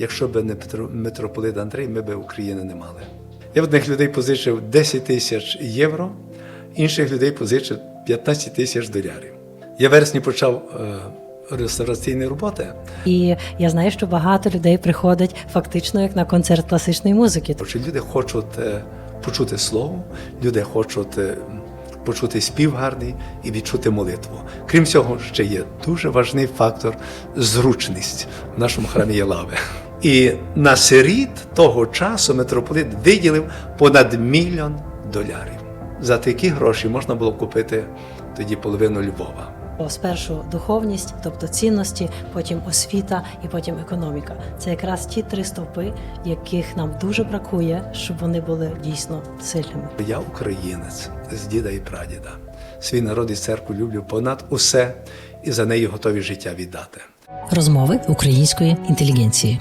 Якщо б не митрополит Андрій, ми б України не мали. Я в одних людей позичив 10 тисяч євро, інших людей позичив 15 тисяч долярів. Я в вересні почав е, реставраційні роботи. І я знаю, що багато людей приходять фактично як на концерт класичної музики. Люди хочуть е, почути слово, люди хочуть е, почути спів гарний і відчути молитву. Крім цього, ще є дуже важний фактор зручність. В нашому храмі є лави. І на сиріт того часу митрополит виділив понад мільйон долярів. За такі гроші можна було купити тоді половину Львова. Спершу духовність, тобто цінності, потім освіта і потім економіка. Це якраз ті три стовпи, яких нам дуже бракує, щоб вони були дійсно сильними. Я українець з діда і прадіда. Свій народ і церкву люблю понад усе і за неї готові життя віддати. Розмови української інтелігенції.